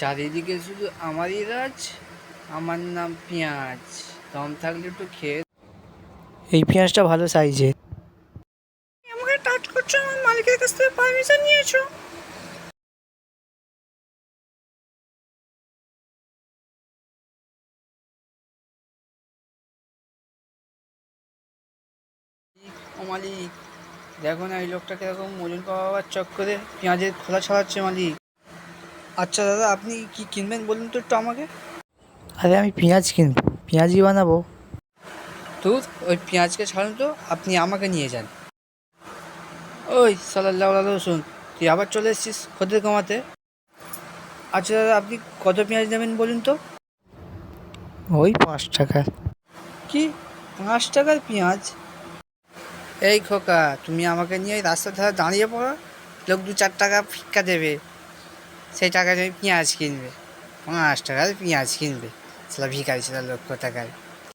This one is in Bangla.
চারিদিকে শুধু আমারই রাজ আমার নাম পেঁয়াজ। দম থাকলে একটু খেয়ে এই পেঁয়াজটা ভালো সাইজের। আমাকে টাচ করছ আমার মালিকের কাছ থেকে পারমিশন নিয়েছো? ও মালিক দেখো না এই লোকটা কীরকম ওজন পাওয়ার চক্করে পেঁয়াজের খোলা ছড়াচ্ছে মালিক। আচ্ছা দাদা আপনি কি কিনবেন বলুন তো একটু আমাকে? আরে আমি পেঁয়াজ কিনবো পেঁয়াজই বানাবো। তুই ওই পেঁয়াজকে ছাড়ুন তো আপনি আমাকে নিয়ে যান। ওই সাল্লাহ রসুন তুই আবার চলে এসেছিস খদ্দের কমাতে? আচ্ছা দাদা আপনি কত পেঁয়াজ নেবেন বলুন তো? ওই পাঁচ টাকা। কি? পাঁচ টাকার পেঁয়াজ? এই খোকা তুমি আমাকে নিয়ে রাস্তার ধারে দাঁড়িয়ে পড়ো লোক দু চার টাকা ফিক্কা দেবে। সেই টাকা পেঁয়াজ কিনবে পাঁচ টাকার পেঁয়াজ কিনবে। সেটা ভিকারি সেটা লক্ষ টাকায়